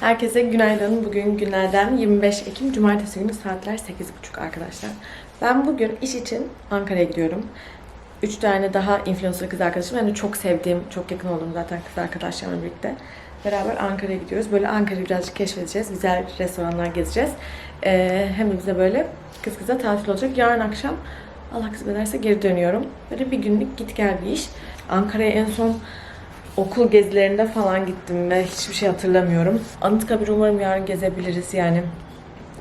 Herkese günaydın. Bugün günlerden 25 Ekim Cumartesi günü saatler 8.30 arkadaşlar. Ben bugün iş için Ankara'ya gidiyorum. Üç tane daha influencer kız arkadaşım. Yani çok sevdiğim, çok yakın olduğum zaten kız arkadaşlarımla birlikte. Beraber Ankara'ya gidiyoruz. Böyle Ankara'yı birazcık keşfedeceğiz. Güzel restoranlar gezeceğiz. Ee, hem de bize böyle kız kıza tatil olacak. Yarın akşam Allah kısmet ederse geri dönüyorum. Böyle bir günlük git gel bir iş. Ankara'ya en son okul gezilerinde falan gittim ve hiçbir şey hatırlamıyorum. Anıtkabir umarım yarın gezebiliriz yani.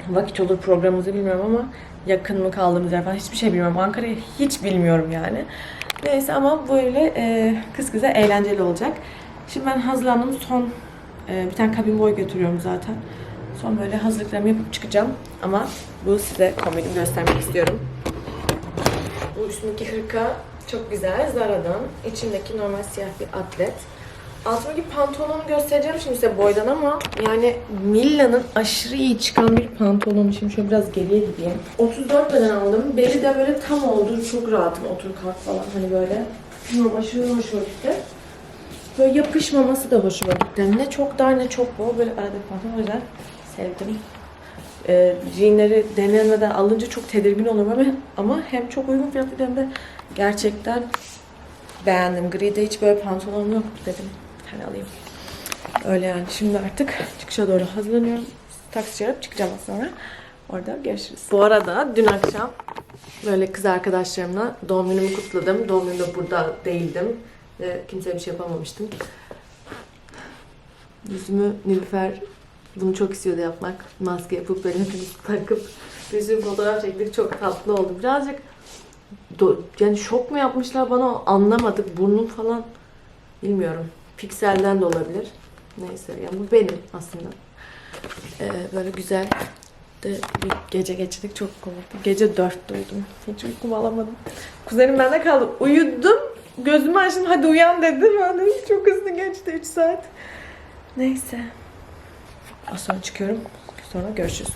Vakit olur programımızı bilmiyorum ama yakın mı kaldığımız yer falan hiçbir şey bilmiyorum. Ankara'yı hiç bilmiyorum yani. Neyse ama böyle e, kız kıza eğlenceli olacak. Şimdi ben hazırlandım. Son e, bir tane kabin boy götürüyorum zaten. Son böyle hazırlıklarımı yapıp çıkacağım. Ama bu size kombinimi göstermek istiyorum. Bu üstündeki hırka çok güzel. Zara'dan. İçindeki normal siyah bir atlet. Altımdaki pantolonu göstereceğim şimdi size boydan ama yani Milla'nın aşırı iyi çıkan bir pantolonu. Şimdi şöyle biraz geriye gideyim. 34 beden aldım. Beli de böyle tam oldu. Çok rahatım otur kalk falan hani böyle. Bilmiyorum aşırı hoşuma gitti. Böyle yapışmaması da hoşuma gitti. Ne çok dar ne çok bol. Böyle arada pantolon o yüzden sevdim. Ee, jeanleri denemeden alınca çok tedirgin olurum ama, ama hem çok uygun fiyatlı hem de gerçekten beğendim. Gri'de hiç böyle pantolon yok dedim. Hani alayım. Öyle yani. Şimdi artık çıkışa doğru hazırlanıyorum. Taksi çağırıp çıkacağım az sonra. Orada görüşürüz. Bu arada dün akşam böyle kız arkadaşlarımla doğum günümü kutladım. Doğum günümde burada değildim. Ve kimseye bir şey yapamamıştım. Yüzümü Nilüfer bunu çok istiyordu yapmak. Maske yapıp böyle hepimiz takıp bir fotoğraf çektik. Çok tatlı oldu. Birazcık do- yani şok mu yapmışlar bana anlamadık. Burnum falan bilmiyorum. Pikselden de olabilir. Neyse yani bu benim aslında. Ee, böyle güzel de bir gece geçirdik. Çok komikti. Gece dört uyudum. Hiç uykumu alamadım. Kuzenim bende kaldı. Uyudum. Gözümü açtım. Hadi uyan dedim. Ki çok hızlı geçti 3 saat. Neyse. Az sonra çıkıyorum. Sonra görüşürüz.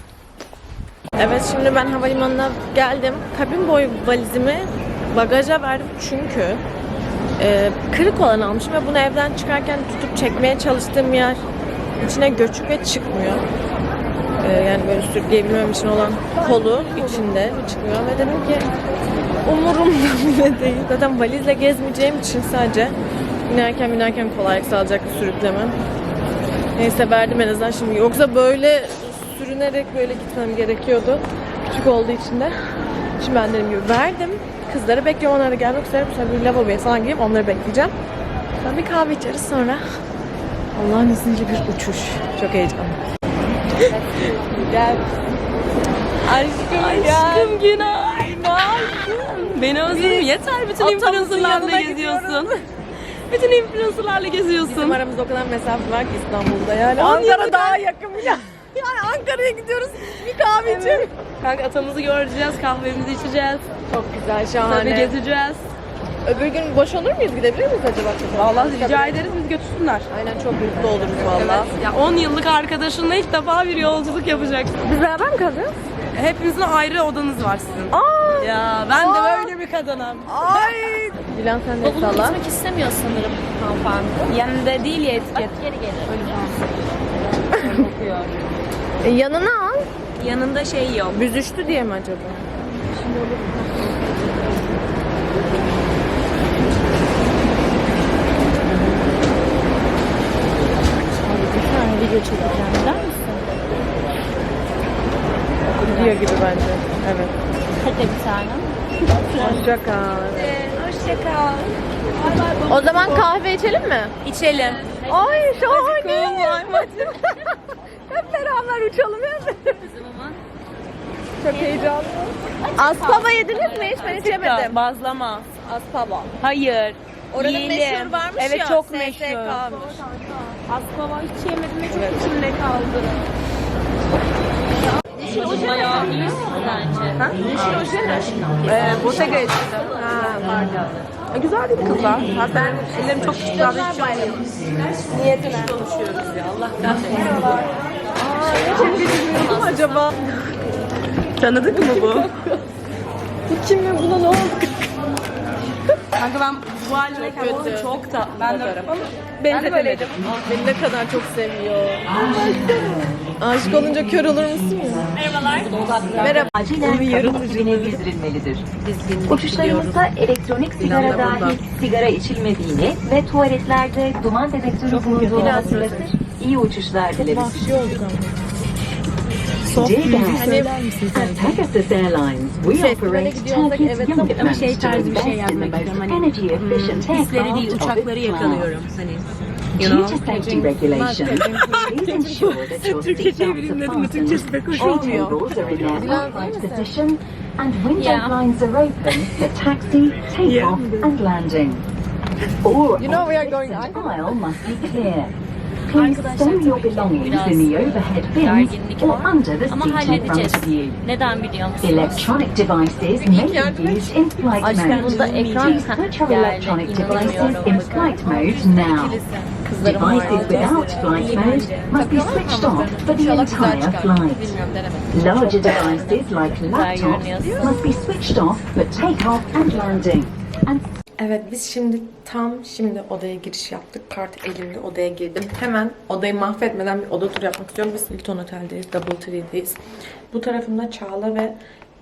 Evet şimdi ben havalimanına geldim. Kabin boyu valizimi bagaja verdim çünkü e, kırık olan almışım ve bunu evden çıkarken tutup çekmeye çalıştığım yer içine göçük ve çıkmıyor. E, yani böyle sürükleyebilmem için olan kolu içinde çıkmıyor ve dedim ki umurumda bile değil. Zaten valizle gezmeyeceğim için sadece binerken binerken kolaylık sağlayacak sürüklemem. Neyse verdim en azından şimdi. Yoksa böyle sürünerek böyle gitmem gerekiyordu. Küçük olduğu için de. Şimdi ben dediğim gibi verdim. Kızları bekliyorum. Onlara gelmek üzere. Bu sefer bir lavaboya falan gireyim. Onları bekleyeceğim. Sonra bir kahve içeriz sonra. Allah'ın izniyle bir uçuş. Çok heyecanlı. gel. Aşkım, Aşkım günaydın. Beni özledin mi? Yeter bütün influencerlarla geziyorsun. Bütün influencerlarla geziyorsun. Bizim aramızda o kadar mesafe var ki İstanbul'da yani. Ankara daha yakın ya. Yani Ankara'ya gidiyoruz. Bir kahve içelim. Kanka atamızı göreceğiz, kahvemizi içeceğiz. Çok güzel, Tabii şahane. gezeceğiz. Öbür gün boş olur muyuz? Gidebilir miyiz acaba? Vallahi rica ederiz biz götürsünler. Aynen çok mutlu oluruz valla. Evet. Ya 10 yıllık arkadaşınla ilk defa bir yolculuk yapacaksın. Biz beraber mi kalacağız? Hepinizin ayrı odanız var sizin. Aa! Ya ben Aa! de böyle bir kadınım. Ay! Dilan sen de Bavulu salla. gitmek istemiyor sanırım hanımefendi. Yanında değil ya etiket. Geri geri. kokuyor. E, yanına al. Yanında şey yok. Büzüştü diye mi acaba? Bir tane video çekeceğim der misin? Gidiyor gibi bence. Evet. Hadi bir tane. Hoşça kal. Hoşçakal. O zaman kahve içelim mi? İçelim. Ay şahane. Hep beraber uçalım ya. Çok heyecanlı. Aspava yediniz mi hiç? Ben içemedim. Bazlama. Aspava. Hayır. Oranın Yiyelim. meşhur varmış evet, ya. çok SSK'mış. meşhur. Aspava hiç yemedim ve çok içimde kaldı. Bayağı iyi bence. Ha? Mi? Ee, Bottega içinde. Ha pardon. E, güzel değil kızlar. Hatta ellerim çok küçük. Güzel bayram. Niyetine. konuşuyoruz ya. Allah kahretsin. Aa, ne mu acaba? Tanıdık mı bu? Bu kim ve buna ne oldu? Kanka ben bu haline kötü. çok da ben de Ben de böyleydim. Beni ne kadar çok seviyor. Aşık olunca kör olur musun ya? Merhabalar. Merhaba. Acilen kabin dibine gezdirilmelidir. Uçuşlarımızda elektronik sigara dahil sigara içilmediğini ve tuvaletlerde duman dedektörü bulunduğunu hatırlatır. İyi uçuşlar dileriz. JGAN at Pegasus Airlines, we operate Turkey's youngest Ama şey to tarzı bir şey invest in the most istiyorum. Hani energy efficient değil aircraft uçakları its class. Yakalıyorum. Hani Due to safety regulations, please ensure that your seatbelts are fastened, tray tables are in their upright position, and window Yeah. blinds are open for taxi, takeoff, and landing. All You know we are going aisle must be clear. Please stow your belongings in the overhead bins or under the Ama seat in front of you. Neden biliyor musunuz? Electronic devices may be used in flight mode. bunda ekran Please put your electronic devices in flight mode now. Devices without flight mode must be switched off for the entire flight. Larger devices like laptops must be switched off for takeoff and landing. And Evet biz şimdi tam şimdi odaya giriş yaptık. Kart elimde odaya girdim. Hemen odayı mahvetmeden bir oda turu yapmak istiyorum. Biz Hilton Otel'deyiz. Double Tree'deyiz. Bu tarafımda Çağla ve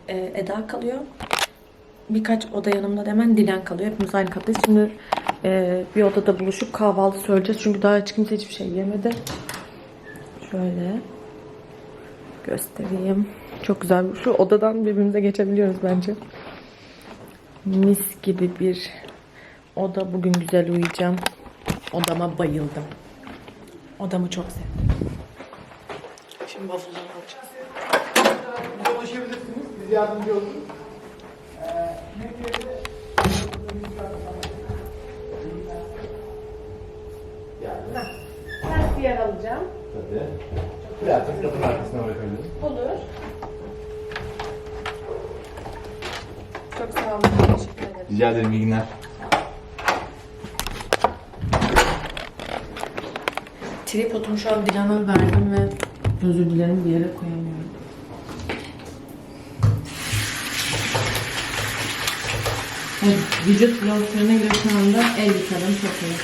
e, Eda kalıyor. Birkaç oda yanımda da hemen Dilan kalıyor. Hepimiz aynı kattayız. Şimdi e, bir odada buluşup kahvaltı söyleyeceğiz. Çünkü daha hiç kimse hiçbir şey yemedi. Şöyle göstereyim. Çok güzel. Şu odadan birbirimize geçebiliyoruz bence. Mis gibi bir oda. Bugün güzel uyuyacağım. Odama bayıldım. Odamı çok sevdim. Şimdi bavulları alacağız. ulaşabilirsiniz. Biz yardımcı oluruz. Ben bir yer alacağım. Tabii. Birazcık kapının arkasına bırakabiliriz. Olur. Çok sağ olun. Teşekkür ederim. Rica ederim iyi günler. Tripodumu şu an Dilan'a verdim ve özür dilerim bir yere koyamıyorum. Evet, vücut losyonuna göre şu anda el yıkadım çok iyi.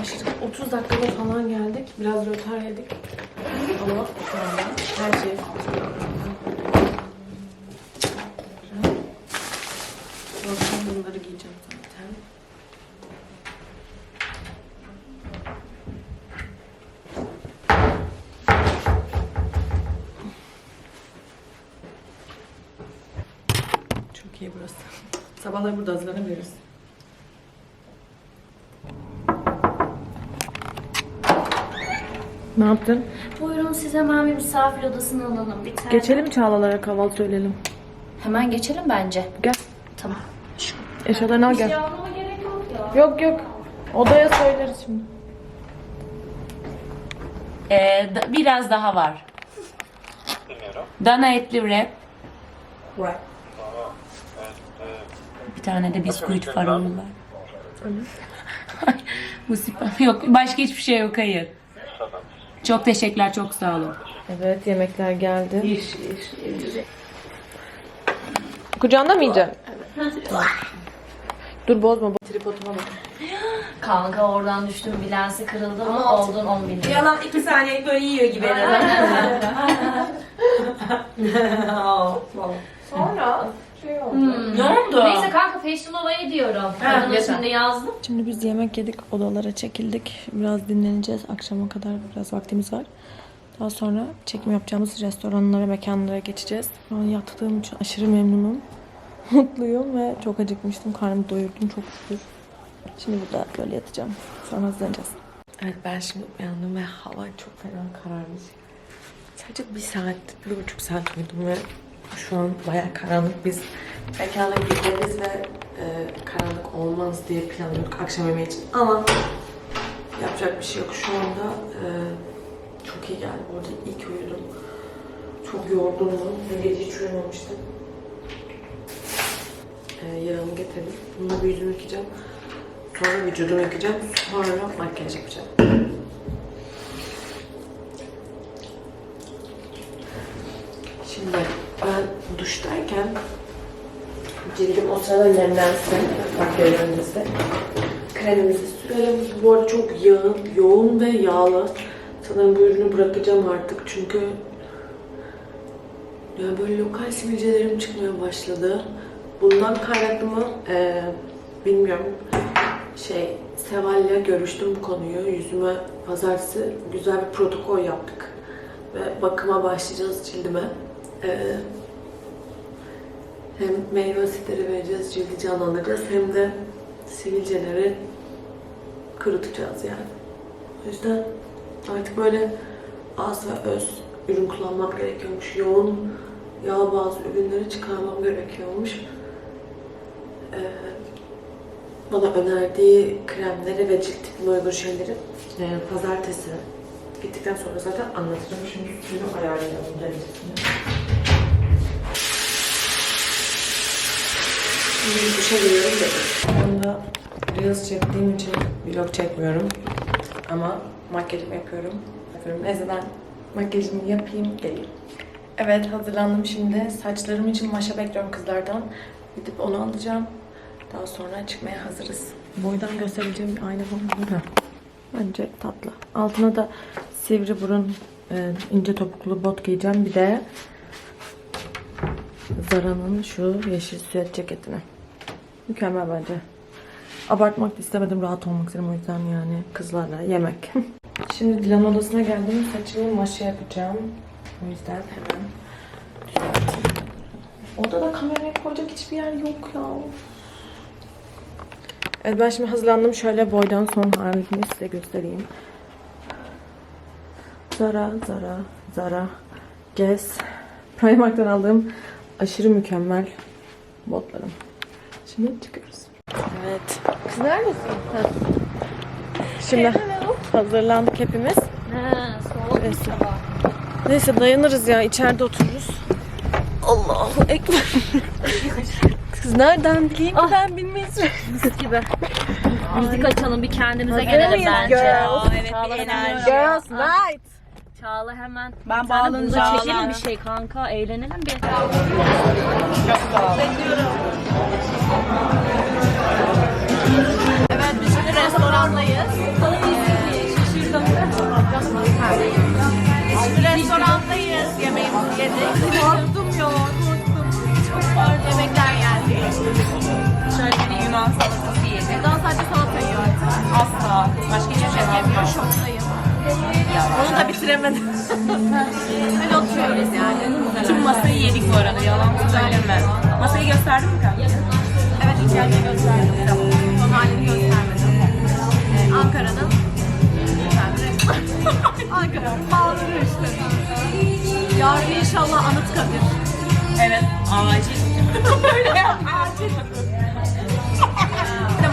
Aşırı 30 dakikada falan geldik. Biraz rötar yedik. Ama şu anda her şey Sabahları burada hazırlanabiliriz. Ne yaptın? Buyurun size hemen bir misafir odasını alalım. Bir tane. Geçelim Çağlalara kahvaltı söyleyelim. Hemen geçelim bence. Gel. Tamam. Eşyalarını al gel. almama gerek yok ya. Yok yok. Odaya söyleriz şimdi. Ee, da- biraz daha var. Dana etli wrap. Right. Bir tane de bisküvit farolu var. Bu sipam yok. Başka hiçbir şey yok hayır. Çok teşekkürler. Çok sağ olun. Evet yemekler geldi. Kucağında mı yiyeceksin? Dur bozma. bo- Tripoduma bak. Kanka oradan düştüm bilensi kırıldı mı oldun 10 bin lira. Yalan iki saniye böyle yiyor gibi. Sonra şey oldu. Ne oldu? Neyse kanka Fashion Ova'yı diyorum. Onun şimdi yazdım. Şimdi biz yemek yedik, odalara çekildik. Biraz dinleneceğiz. Akşama kadar biraz vaktimiz var. Daha sonra çekim yapacağımız restoranlara, mekanlara geçeceğiz. Şu an yattığım için aşırı memnunum. Mutluyum ve çok acıkmıştım. Karnımı doyurdum çok şükür. Şimdi burada böyle yatacağım. Sonra hazırlanacağız. Evet ben şimdi uyandım ve hava çok fena kararmış. Sadece bir saat, bir buçuk saat uyudum ve şu an baya karanlık. Biz mekana gideriz ve e, karanlık olmaz diye planlıyorduk akşam yemeği için. Ama yapacak bir şey yok. Şu anda e, çok iyi geldi. Orada ilk uyudum. Çok yorgunum. Ve gece hiç uyumamıştım. E, yaramı getirdim. Bununla bir yüzümü yıkayacağım. Sonra vücudumu yıkayacağım. Sonra makyaj yapacağım. Şimdi duştayken cildim o sırada nemlensin. Makyaj. Kremimizi sürelim. Bu arada çok yağın, yoğun ve yağlı. Sanırım bu ürünü bırakacağım artık çünkü yani böyle lokal sivilcelerim çıkmaya başladı. Bundan kaynaklı mı Ee, bilmiyorum. Şey, Seval'le görüştüm bu konuyu. Yüzüme pazartesi güzel bir protokol yaptık. Ve bakıma başlayacağız cildime. Ee, hem meyve asitleri vereceğiz, cildi canlandıracağız hem de sivilceleri kurutacağız yani. O yüzden artık böyle az ve öz ürün kullanmam gerekiyormuş. Yoğun yağ bazı ürünleri çıkarmam gerekiyormuş. Ee, bana önerdiği kremleri ve cilt tipine uygun şeyleri e, pazartesi gittikten sonra zaten anlatacağım. Şimdi suyunu ayarlayalım derecesini. Şimdi duşa giriyorum dedim. Şu anda Reels çektiğim için vlog çekmiyorum. Ama makyajımı yapıyorum. Yapıyorum. Neyse ben makyajımı yapayım, geleyim. Evet hazırlandım şimdi. Saçlarım için maşa bekliyorum kızlardan. Gidip onu alacağım. Daha sonra çıkmaya hazırız. Boydan göstereceğim bir ayna var mı? Bence tatlı. Altına da sivri burun e, ince topuklu bot giyeceğim. Bir de Zara'nın şu yeşil süet ceketini. Mükemmel bence. Abartmak da istemedim. Rahat olmak istedim. O yüzden yani kızlarla yemek. Şimdi Dilan odasına geldim. Saçımı maşa yapacağım. O yüzden hemen düzelteyim. Odada kameraya koyacak hiçbir yer yok ya. Evet ben şimdi hazırlandım. Şöyle boydan son halini size göstereyim. Zara, Zara, Zara, Guess. Primark'tan aldığım aşırı mükemmel botlarım. Şimdi çıkıyoruz. Evet. Kız neredesin? Ha. Şimdi hazırlandık hepimiz. Ha, soğuk Neyse. Neyse dayanırız ya. içeride otururuz. Allahu Ekber. Kız nereden bileyim ki ben bilmeyiz. gibi. Müzik açalım bir kendimize Hazır gelelim mıyız bence. girls? Evet, hemen. Girls night. Çağla hemen. Ben de bağlanacağım. çekelim bir şey kanka. Eğlenelim bir. Evet biz şimdi restorandayız. Şaşırdım. Şimdi restorandayız. Yemeğimizi yedik. Korktum. Şoktayım. Onu da bitiremedim. Öyle oturuyoruz yani. Tüm masayı yedik bu arada. Yalan söyleme. Masayı gösterdin mi kanka? Evet içeride gösterdim. Son halini göstermedim. Ee, Ankara'nın Ankara'nın bağları işte. Yarın inşallah Anıtkabir. Evet, acil. Böyle acil.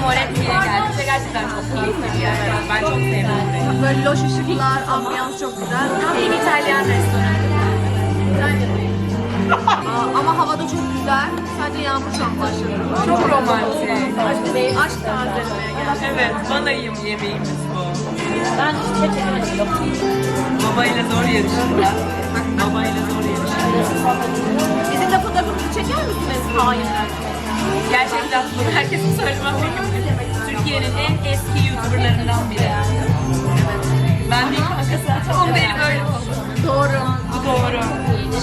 De Moretti'ye geldik ve gerçekten çok keyifli bir yer. Ben çok sevdim burayı. Böyle loş ışıklar, ambiyans çok güzel. Bir İtalyan restoranı. Aa, ama hava da çok güzel. Sadece yağmur çok başladı. Çok romantik. Aşk, tazelemeye geldi. Evet, banayım yemeğimiz bu. Ben hiç çekemedim. Babayla zor yarışırlar. Babayla zor yarışırlar. Bizim de fotoğrafımızı çeker misiniz? Hainler. Gerçekten bunu herkesin söylemem gerekiyor. Türkiye'nin en eski YouTuber'larından biri. Ben değil kankası. Onun da eli böyle oldu. Doğru. Doğru.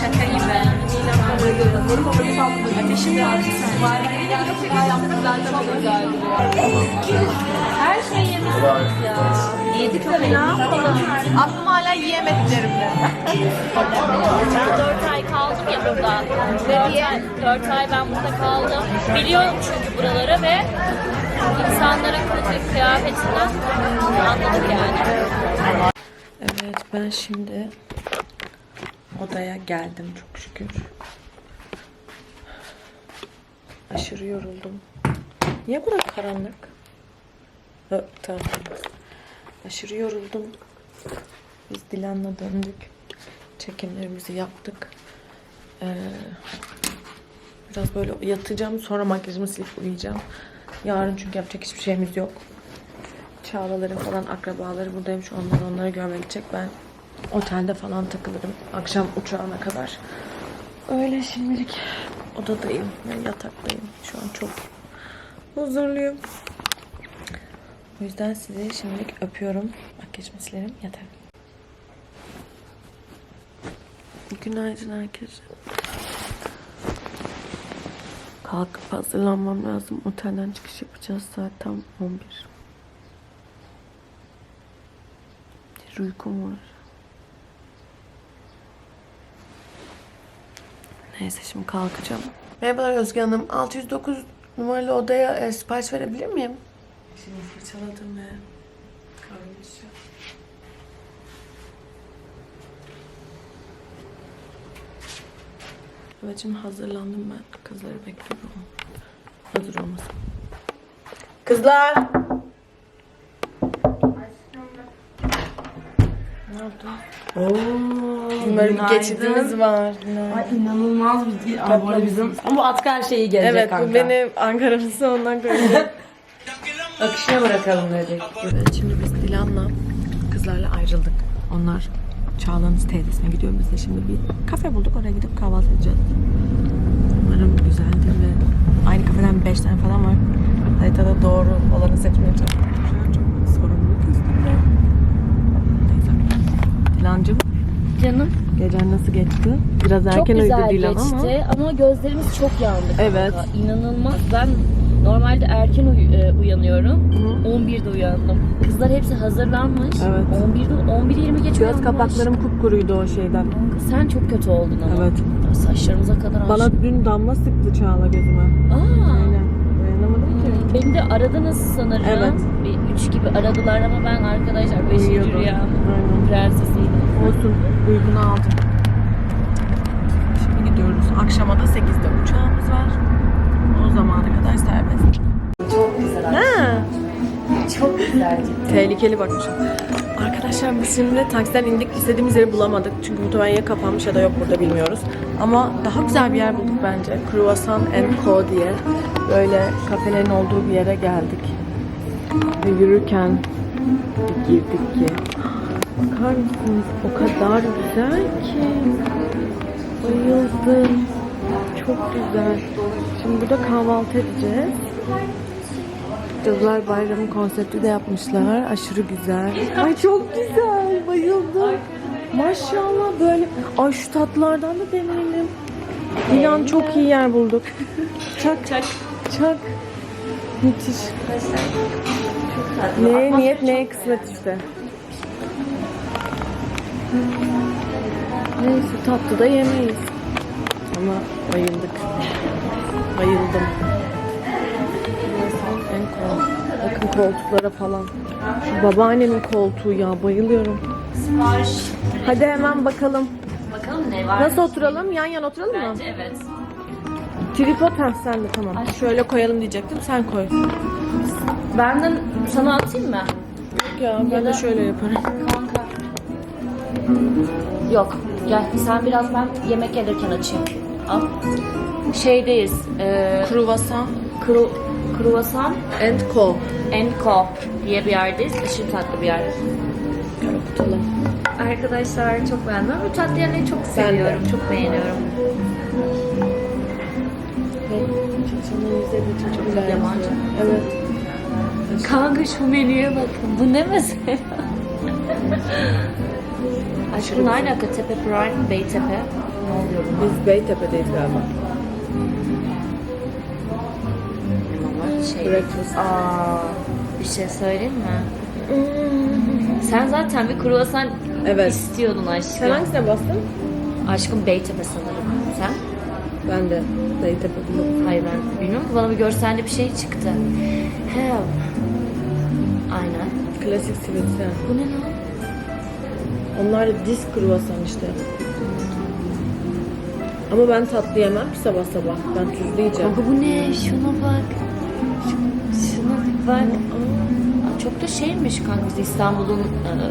Şaka gibi. Ateşim de Her şeyi yemişsiniz ya. Yedik. Aklım hala yiyemediklerimde. Ben 4 ay kaldım ya burada. 4 ay, 4 ay ben burada kaldım. Biliyorum çünkü buraları ve insanların kılık kıyafetinden anladık yani. Evet ben şimdi odaya geldim çok şükür. Aşırı yoruldum. Niye burada karanlık? Ö, tamam. Aşırı yoruldum. Biz Dilan'la döndük. Çekimlerimizi yaptık. Ee, biraz böyle yatacağım. Sonra makyajımı silip uyuyacağım. Yarın çünkü yapacak hiçbir şeyimiz yok. Çağlaların falan akrabaları buradaymış. Onlar onları görmeye gidecek. Ben otelde falan takılırım. Akşam uçağına kadar. Öyle şimdilik odadayım ve yataktayım. Şu an çok huzurluyum. O yüzden sizi şimdilik öpüyorum. Makyajımı silerim yeter. Günaydın herkese. Kalkıp hazırlanmam lazım. Otelden çıkış yapacağız. Saat tam 11. Bir uykum var. Neyse şimdi kalkacağım. Merhabalar Özge Hanım. 609 numaralı odaya e, sipariş verebilir miyim? Şimdi fırçaladım ve içeceğim. Evet şimdi hazırlandım ben. Kızları bekliyorum. Hazır olmasın. Kızlar! Ne oldu? Oo, böyle bir geçidimiz var. Günaydın. İnanılmaz bir arada bizim. Ama bu atkı her şeyi gelecek Evet kanka. bu beni Ankara'nın sonundan koyacak. Akışına bırakalım dedik. evet şimdi biz Dilan'la kızlarla ayrıldık. Onlar Çağla'nın teyzesine gidiyor. Biz de şimdi bir kafe bulduk. Oraya gidip kahvaltı edeceğiz. Umarım güzeldir ve aynı kafeden 5 tane falan var. Haritada doğru olanı seçmeye çalışıyorum. Şu an çok sorumluluk üstünde. Neyse. Dilancım Canım gecen nasıl geçti? Biraz çok erken uyudu güzel Dilan geçti ama. ama... gözlerimiz çok yandı. kanka. Evet. İnanılmaz. Ben normalde erken uy- e, uyanıyorum. 11'de uyandım. Kızlar hepsi hazırlanmış. Evet. 11'de 11.20 geç Göz uyanmış. kapaklarım kupkuruydu o şeyden. Kanka sen çok kötü oldun ama. Evet. Saçlarımıza kadar Bana dün damla sıktı Çağla gözüme. Aa. Aynen. Dayanamadım ki. Beni de aradınız sanırım. Evet. Bir üç gibi aradılar ama ben arkadaşlar 5. Uyuyordum. rüyam Aynen. prensesiydim. Olsun. Uykunu aldım. Şimdi gidiyoruz. Akşama da 8'de uçağımız var. O zamana kadar serbest. Çok güzel. Ha. Çok güzel. Tehlikeli bakmışım. Arkadaşlar biz şimdi taksiden indik. İstediğimiz yeri bulamadık. Çünkü muhtemelen ya kapanmış ya da yok burada bilmiyoruz. Ama daha güzel bir yer bulduk bence. Croissant and Co diye. Böyle kafelerin olduğu bir yere geldik. Ve yürürken girdik ki. Bakar mısınız? O kadar güzel ki. Bayıldım. Çok güzel. Şimdi burada kahvaltı edeceğiz. Cadılar Bayramı konsepti de yapmışlar. Aşırı güzel. Ay çok güzel. Bayıldım. Maşallah böyle. Ay şu tatlılardan da deneyelim. Dilan çok iyi yer bulduk. Çak. Çak. Çak. Müthiş. Ne niyet ne kısmet işte. Neyse tatlı da yemeyiz. Ama bayıldık. Bayıldım. Bakın koltuklara falan. Şu babaannemin koltuğu ya bayılıyorum. Sipariş. Hadi hemen bakalım. Bakalım ne var? Nasıl oturalım? Yan yan oturalım mı? Bence evet. Tripod ha sen de tamam. Şöyle koyalım diyecektim. Sen koy. Benden sana atayım mı? Ya ben de şöyle yaparım. Kanka. Yok. Gel sen biraz ben yemek gelirken açayım. Al. Şeydeyiz. E, Kruvasan kru, Kruvasan and Co. and Co diye bir yerdeyiz. Aşırı tatlı bir yer. Tutalım. Arkadaşlar çok beğendim. Bu tatlı yemeği çok seviyorum. Çok beğeniyorum. Çok güzel. Yabancı. Evet. Kanka şu menüye bakın. Bu ne mesela? Aşkım aynı akı Tepe Prime, Beytepe. Ne oluyor buna? Biz Beytepe'deyiz galiba. Şey, Breakfast. Aa, bir şey söyleyeyim mi? Sen zaten bir kruvasan Evet. istiyordun aşkım. Sen hangisine bastın? Aşkım Beytepe sanırım. Sen? Ben de Beytepe buldum. Hayır ben bilmiyorum ki bana bir görselde bir şey çıktı. Help. Aynen. Klasik sivrisyen. Bu ne lan? Onlar da disk kruvasan işte. Ama ben tatlı yemem ki sabah sabah. Ben tuzlu yiyeceğim. Kanka bu ne? Şuna bak. Şu- Şuna bir bak. Aa, çok da şeymiş kanka İstanbul'un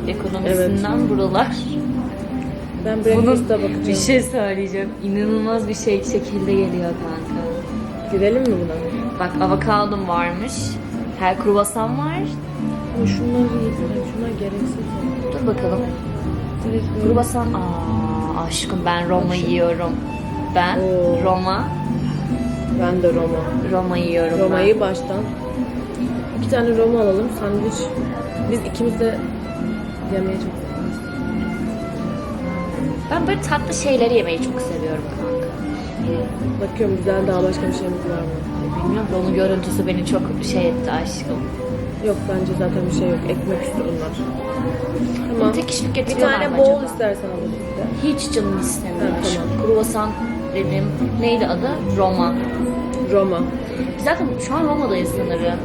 e, ekonomisinden buralar. Ben breakfast'a bakacağım. Bir şey söyleyeceğim. İnanılmaz bir şey şekilde geliyor kanka. Girelim mi buna? Bak avokadom varmış. Her kruvasan var. Ama şunları yiyeceğim. Şunlar gereksiz. Dur bakalım. Kruvasan. Aa aşkım ben Roma yiyorum. Ben Oo. Roma. Ben de Roma. Roma yiyorum Roma'yı baştan. İki tane Roma alalım. Sandviç. Biz ikimiz de yemeği çok seviyoruz. ben. Ben böyle tatlı şeyleri yemeyi çok seviyorum kanka. Bakıyorum güzel daha başka bir şeyimiz var mı? Bilmiyorum da onun görüntüsü beni çok şey etti aşkım. Yok bence zaten bir şey yok. Ekmek üstü bunlar. Tamam. Tek kişilik Bir getiriyorlar tane mı bol acaba? istersen alalım bir de. Hiç canım istemiyor Ha, aşkım. tamam. Kruvasan dedim. Neydi adı? Roma. Roma. Zaten şu an Roma'dayız sanırım.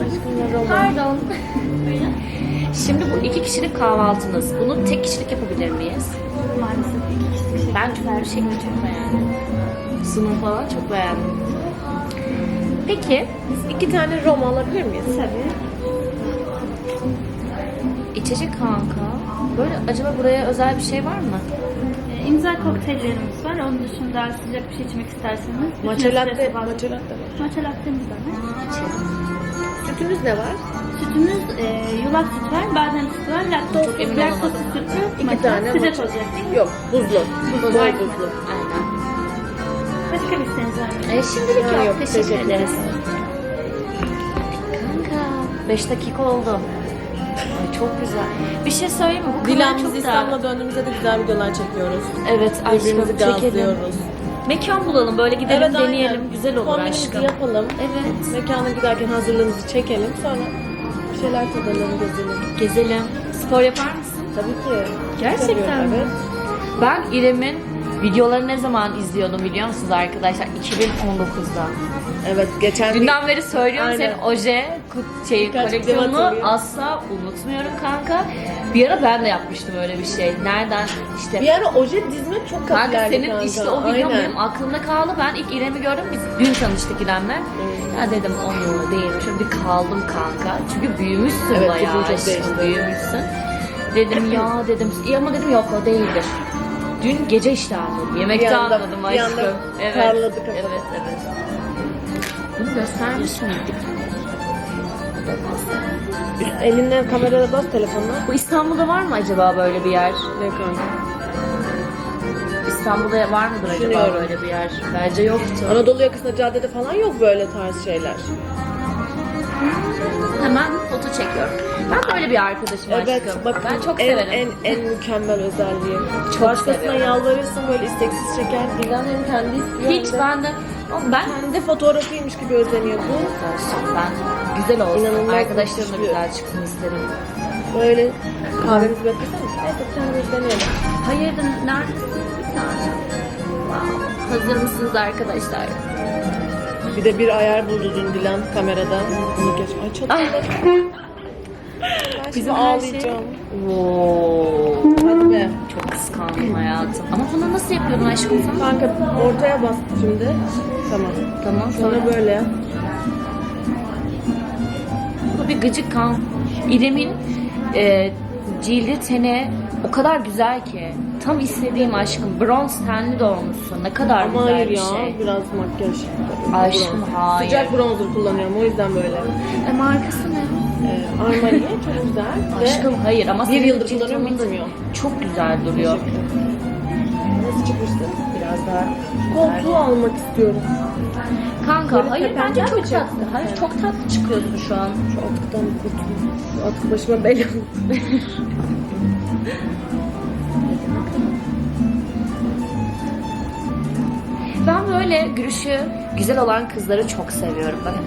Aşkımla Roma. Pardon. Şimdi bu iki kişilik kahvaltınız. Bunu tek kişilik yapabilir miyiz? Maalesef iki kişilik Ben çok şeklini çok beğendim. Sunum falan çok beğendim. Peki Biz iki tane Roma alabilir miyiz? Tabii. içecek kanka. Böyle acaba buraya özel bir şey var mı? İmza kokteyllerimiz var. Onun dışında sıcak bir şey içmek isterseniz. Matcha latte, matcha latte var. Matcha latte'miz de var. Sütümüz ne var? Sütümüz e, yulaf sütü var, badem sütü var, laktozsuz, Çok emin olamadım. sütü, İki matcha, tane sıcak matcha. olacak değil mi? Yok, buzlu. Buzlu, Aynen. buzlu. Aynen. E, şimdilik yok. yok, Teşekkür teşekkür ederiz. Kanka 5 dakika oldu. Ay çok güzel. Bir şey söyleyeyim mi? Bu biz çok İstanbul'a da... döndüğümüzde de güzel videolar çekiyoruz. Evet aşkım Birbirimizi çekelim. gazlıyoruz. Mekan bulalım böyle gidelim aynen. deneyelim. Güzel olur Kombinimizi aşkım. yapalım. Evet. Mekana giderken hazırlığımızı çekelim. Sonra bir şeyler tadalım, gezelim. Gezelim. Spor yapar mısın? Tabii ki. Gerçekten mi? Evet. Ben İrem'in videolarını ne zaman izliyordum biliyor musunuz arkadaşlar? 2019'da. Evet, geçen. Dünden beri söylüyorum Aynen. senin oje ku- şey, Birkaç koleksiyonunu hatırlıyorum. asla unutmuyorum kanka. Bir ara ben de yapmıştım öyle bir şey. Nereden işte Bir ara oje dizme çok Kanka popülerdi senin kanka. işte o video Aynen. benim aklımda kaldı. Ben ilk İrem'i gördüm. Biz dün tanıştık İrem'le. Ya dedim o mu değil? Şöyle bir kaldım kanka. Çünkü büyümüşsün Evet, bayağı yüzün çok aşkım, değişti. büyümüşsün. Dedim ya dedim. İyi ama dedim yok o değildir. Dün gece işte anladım. Yemekte Bir anda- anladım bir aşkım. anda evet. parladı kafam. Evet evet. Bunu göstermiş miydik? Elinden kamerada bas telefonla. Bu İstanbul'da var mı acaba böyle bir yer? Ne kanka? İstanbul'da var mıdır acaba böyle bir yer? Bence yoktu. Anadolu yakasında caddede falan yok böyle tarz şeyler. Hemen foto çekiyorum. Ben böyle bir arkadaşım Evet, aşkım. bak ben çok en, severim. En, en mükemmel özelliği. Çok Başkasına seviyorum. yalvarırsın böyle isteksiz çeker. Dilan hem kendi istiyor. Hiç hem de ben de ama ben kendi fotoğrafıymış gibi özeniyor bu. ben güzel olsun. İnanılmaz Arkadaşlarım da güzel çıksın isterim. Böyle kahvemizi beklesene. Neyse bir tane biz deneyelim. Hayırdır neredesin? Bir tane. Wow. Hazır mısınız arkadaşlar? Bir de bir ayar buldu dün Dilan kamerada. Bunu geç. Ay çok tatlı. Ben şimdi ağlayacağım. Wow. Hadi be. Çok kıskandım hayatım. Ama bunu nasıl yapıyordun aşkım sen? Kanka ortaya bas şimdi. Tamam. Tamam sonra böyle. Bu bir gıcık kan. İrem'in e, cildi tene o kadar güzel ki. Tam istediğim aşkım. Bronz tenli de olmuşsun. Ne kadar Ama güzel hayır bir ya. şey. Biraz makyaj. Aşkım Bronz. hayır. Sıcak bronzer kullanıyorum o yüzden böyle. E, markası ne? Ee, Armani çok güzel. Ve Aşkım hayır ama bir senin yıldır cildin kullanıyorum bitmiyor. Çok güzel duruyor. Nasıl çıkmıştı? Biraz daha Koltuğu almak istiyorum. Kanka Böyle hayır tependen bence mi çok tatlı. Hayır sen? çok tatlı çıkıyorsun şu an. Şu atkıdan kurtulayım. Şu atkı başıma bela. Ben böyle gülüşü güzel olan kızları çok seviyorum. Bakın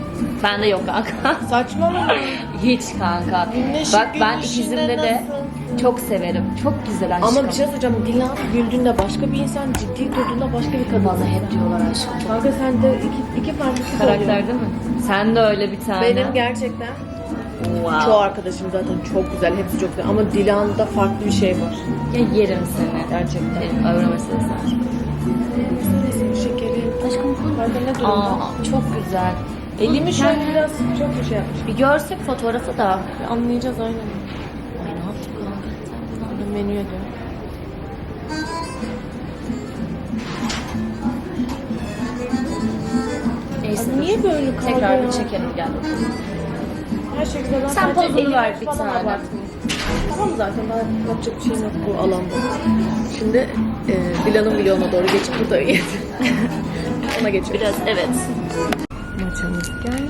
bende yok kanka. Saçmalama. Hiç kanka. Güneşi Bak ben gülüşüne ikizimde de nasıl? Çok severim. Çok güzel aşkım. Ama bir şey söyleyeceğim. Dilan güldüğünde başka bir insan, ciddi durduğunda başka bir kadın. Bana hep diyorlar aşkım. Kanka sende iki, iki farklı tip karakter oluyor. değil mi? Sen de öyle bir tane. Benim gerçekten wow. çoğu arkadaşım zaten çok güzel. Hepsi çok güzel. Ama Dilan'da farklı bir şey var. Ya yerim seni. Gerçekten. Benim öyle meselesi. Şekerim. Aşkım Kanka ne durumda? Aa çok güzel. Elimi şöyle biraz çok bir şey yapmış. Bir görsek fotoğrafı da. Anlayacağız aynen. Diyor. Neyse. Abi niye böyle kaldı Tekrar bir çekelim gel. Her şey güzel. Ben Sen sadece pozunu elimi ver bir falan tane. Tamam zaten daha yapacak bir şeyim yok bu alanda. Şimdi e, Dilan'ın vloguna doğru geçip burada yedim. Ona geçiyoruz. Biraz evet. Maçamız geldi.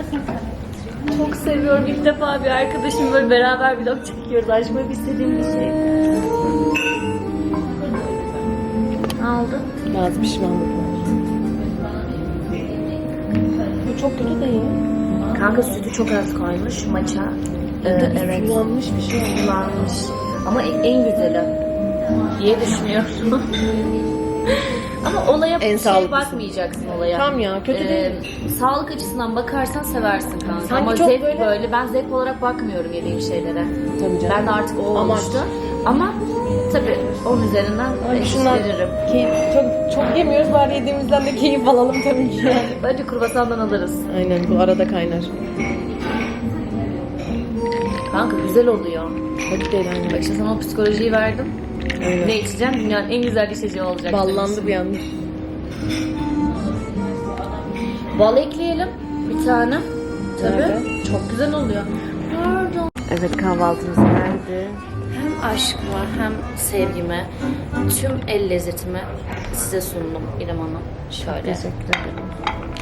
Çok seviyorum. İlk defa bir arkadaşım böyle beraber vlog çekiyoruz. Açmak istediğim bir şey. Aldım. Bazı pişmanlık var. Bu çok kötü değil. Kanka sütü çok az koymuş maça. Ee, evet. Kullanmış bir şey. Kullanmış. Ama en, en güzeli diye düşünüyorum. Ama olaya En şey sağlıklısı. bakmayacaksın olaya. Tam ya kötü Ee, değil. sağlık açısından bakarsan seversin kanka. Sanki Ama çok zevk böyle- böyle... ben zevk olarak bakmıyorum yediğim şeylere. Tabii canım. Ben de artık o Amaç. olmuştu. Ama tabii onun üzerinden eşit şundan- veririm. Keyif, çok çok yemiyoruz bari yediğimizden de keyif alalım tabii ki. Bence kruvasandan alırız. Aynen bu arada kaynar. Kanka güzel oluyor. Hadi değil aynen. Bak işte sana o psikolojiyi verdim. Aynen. Ne içeceğim? Dünyanın en güzel içeceği olacak. Ballandı bir anda. Bal ekleyelim bir tane. Tabii. Nerede? Çok güzel oluyor. Pardon. Evet kahvaltımız geldi. Hem aşkıma hem sevgime, tüm el lezzetimi size sundum İrem Hanım. Şöyle. Teşekkür ederim.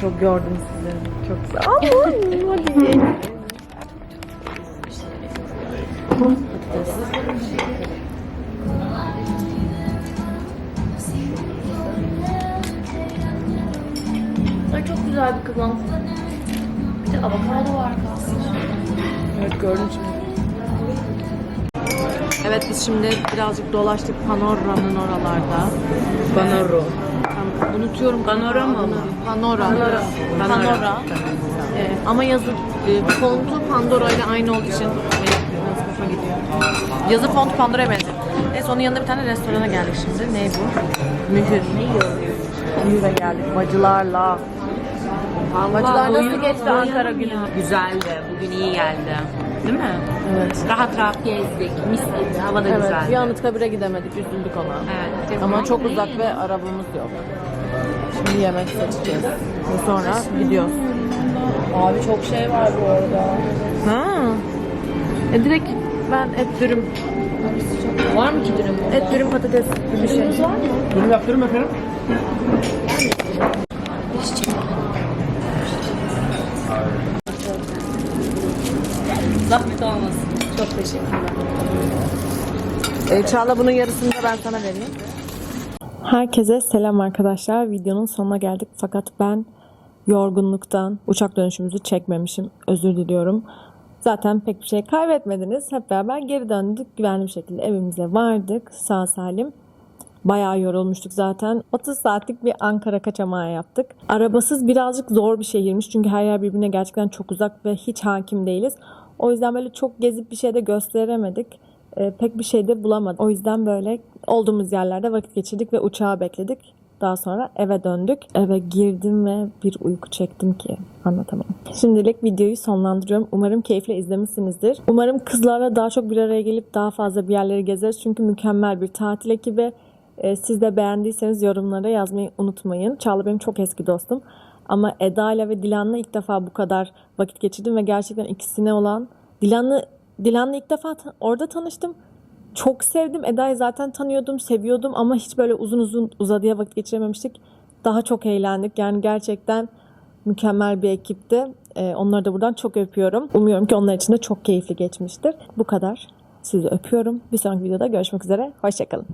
Çok gördüm sizi. Çok sağ olun. Hadi yiyelim. Patates. Güzel bir kıvam. Bir de avokado var kanka. Evet gördüm şimdi. Evet biz şimdi birazcık dolaştık Panora'nın oralarda. Panoro. Unutuyorum. Panora mı? Panora. Panora. Panora. Ee, ama yazı e, fontu Pandora ile aynı olduğu için biraz hoşuma gidiyor. Yazı fontu Pandora'ya benziyor. Neyse onun yanında bir tane restorana geldik şimdi. Ne bu? Mühür. Mühür'e geldik bacılarla. Bacılar nasıl geçti Ankara günü? Güzeldi. Bugün iyi geldi. Değil mi? Evet. Rahat rahat gezdik. Mis gibi. Hava da Evet, güzeldi. bir Anıtkabir'e gidemedik, üzüldük ona. Evet. Ama çok uzak ve arabamız yok. Şimdi yemek seçeceğiz. Ve sonra gidiyoruz. Abi çok şey var bu arada. Ha. E direkt ben et dürüm, Var mı ki dürüm? et dürüm patates gibi bir şey. Durum yaptırım efendim. Zahmet olmasın. Çok teşekkürler. E, Çağla bunun yarısını da ben sana vereyim. Herkese selam arkadaşlar. Videonun sonuna geldik. Fakat ben yorgunluktan uçak dönüşümüzü çekmemişim. Özür diliyorum. Zaten pek bir şey kaybetmediniz. Hep beraber geri döndük. Güvenli bir şekilde evimize vardık. Sağ salim. Bayağı yorulmuştuk zaten. 30 saatlik bir Ankara kaçamağı yaptık. Arabasız birazcık zor bir şehirmiş. Çünkü her yer birbirine gerçekten çok uzak ve hiç hakim değiliz. O yüzden böyle çok gezip bir şey de gösteremedik. Ee, pek bir şey de bulamadık. O yüzden böyle olduğumuz yerlerde vakit geçirdik ve uçağı bekledik. Daha sonra eve döndük. Eve girdim ve bir uyku çektim ki anlatamam. Şimdilik videoyu sonlandırıyorum. Umarım keyifle izlemişsinizdir. Umarım kızlarla daha çok bir araya gelip daha fazla bir yerleri gezeriz. Çünkü mükemmel bir tatil ekibi. Ee, Siz de beğendiyseniz yorumlara yazmayı unutmayın. Çağla benim çok eski dostum. Ama Eda ile ve Dilan'la ilk defa bu kadar vakit geçirdim ve gerçekten ikisine olan Dilan'la Dilan'la ilk defa ta- orada tanıştım. Çok sevdim. Eda'yı zaten tanıyordum, seviyordum ama hiç böyle uzun uzun uzadıya vakit geçirememiştik. Daha çok eğlendik. Yani gerçekten mükemmel bir ekipti. Ee, onları da buradan çok öpüyorum. Umuyorum ki onlar için de çok keyifli geçmiştir. Bu kadar. Sizi öpüyorum. Bir sonraki videoda görüşmek üzere. Hoşçakalın.